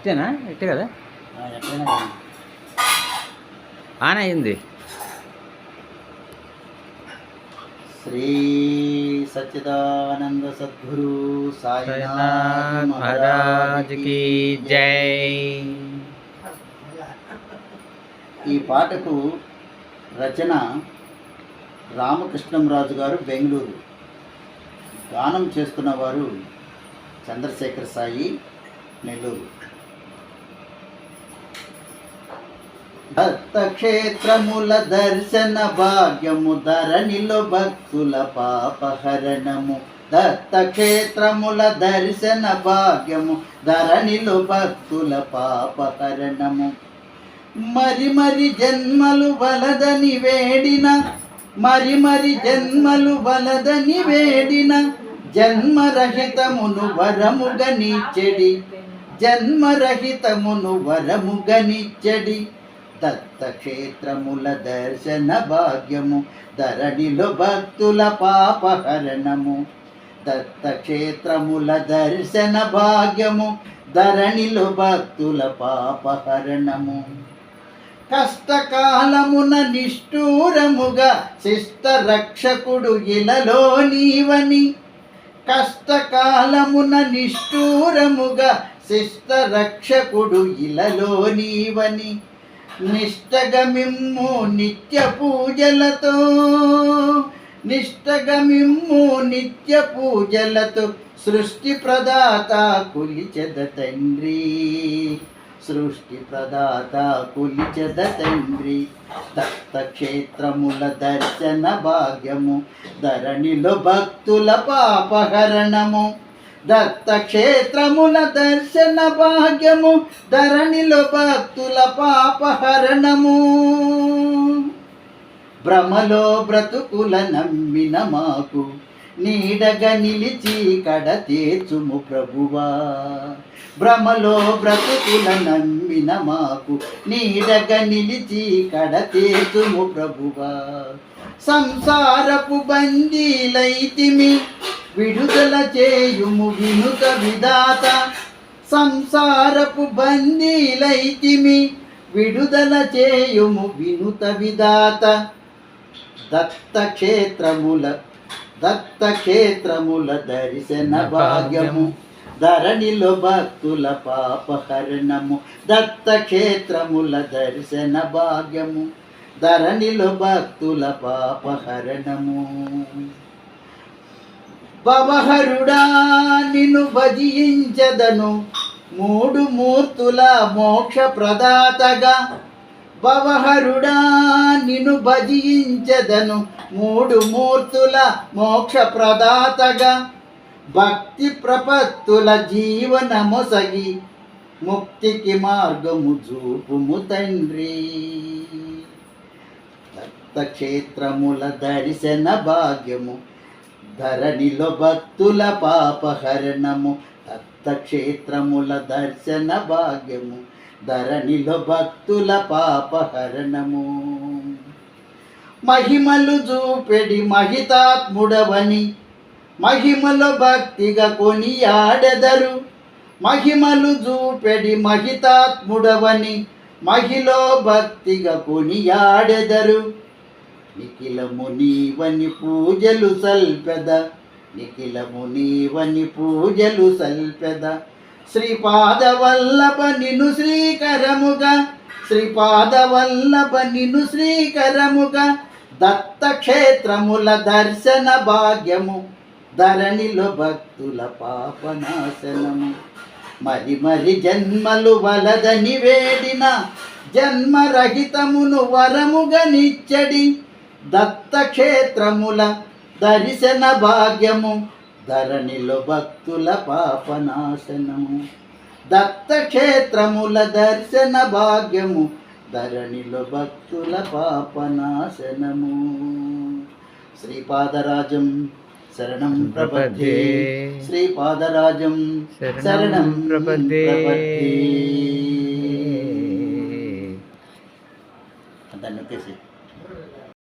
ఇట్టేనా? ఇట్టే కదా. ఆన్ అయింది. శ్రీ సచ్చిదానంద సద్గురు సాయినాథ్ సాయినాథ్ మహారాజ్కి జై. ఈ పాటకు రచన రామకృష్ణంరాజు గారు బెంగళూరు. గానం చేస్తున్న వారు చంద్రశేఖర్ సాయి నెల్లూరు. దత్తక్షేత్రముల దర్శన భాగ్యము ధరణిలో భక్తుల పాపహరణము. దత్తక్షేత్రముల దర్శన భాగ్యము ధరణిలో భక్తుల పాపహరణము. మరి మరి జన్మలు వలదని వేడిన మరి మరి జన్మలు వలదని వేడిన జన్మరహితమును వరముగనిచ్చడి జన్మరహితమును వరముగనిచ్చడి దత్తక్షేత్రముల దర్శన భాగ్యము ధరణిలో భక్తుల పాపహరణము. దత్తక్షేత్రముల దర్శన భాగ్యము ధరణిలో భక్తుల పాపహరణము. కష్టకాలమున నిష్ఠూరముగా శిష్ట రక్షకుడు ఇలలో నీవని. కష్టకాలమున నిష్ఠూరముగా శిష్ట రక్షకుడు ఇలలో నీవని. నిష్టగమిమ్ము నిత్య పూజలతో నిష్టగమిమ్ము నిత్య పూజలతో సృష్టి ప్రదాత కులిచెద తండ్రి. సృష్టి ప్రదాత కులిచెద తండ్రి. దత్తక్షేత్రముల దర్శన భాగ్యము ధరణిలో భక్తుల పాపహరణము. దత్తక్షేత్రముల దర్శన భాగ్యము ధరణిలో భక్తుల పాపహరణము. భ్రమలో బ్రతుకుల నమ్మిన మాకు నీడగా నిలిచి కడ తీర్చుము ప్రభువా. భ్రమలో బ్రతుకుల నమ్మిన మాకు నీడగా నిలిచి కడ తీర్చుము ప్రభువా. సంసారపు బందీలైతిమి విడుదల చేయుము వినుత విధాత. సంసారపు బందీలైతిమి విడుదల చేయుము వినుత విధాత. దత్తక్షేత్రముల దత్తక్షేత్రముల దర్శన భాగ్యము. ధరణిలో భక్తుల పాపహరణము. దత్తక్షేత్రముల దర్శన భాగ్యము. ధరణిలో భక్తుల పాపహరణము. భవహరుడా నిన్ను భజించదను మూడు మూర్తుల మోక్ష ప్రదాతగా భవహరుడా నిన్ను భజించదను మూడు మూర్తుల మోక్ష ప్రదాతగా భక్తి ప్రపత్తుల జీవనమొసగి ముక్తికి మార్గము చూపుము తండ్రి దత్తక్షేత్రముల దర్శన భాగ్యము ధరణిలో భక్తుల పాపహరణము దత్తక్షేత్రముల దర్శన భాగ్యము. ధరణిలో భక్తుల పాపహరణము. మహిమలు చూపెడి మహితాత్ముడవని మహిమలో భక్తిగా కొనియాడెదరు. మహిమలు చూపెడి మహితాత్ముడవని మహిలో భక్తిగా కొనియాడెదరు. నిఖిలము నీవని పూజలు సల్పెద. నిఖిలము నీవని పూజలు సల్పెద. శ్రీపాద వల్లభ నిను శ్రీకరముగా. శ్రీపాద వల్లభ నిను శ్రీకరముగా. దత్తక్షేత్రముల దర్శన భాగ్యము. ధరణిలో భక్తుల పాపనాశనము. మరి మరి జన్మలు వలదని వేడిన జన్మరహితమును వరముగా నిచ్చడి దత్తక్షేత్రముల దర్శన భాగ్యము ధరణిలో భక్తుల పాపనాశనము. దత్తక్షేత్రముల దర్శన భాగ్యము ధరణిలో భక్తుల పాపనాశనము. శ్రీపాదరాజం శరణం ప్రపద్యే శ్రీపాదరాజం శరణం. ప్రపద్యే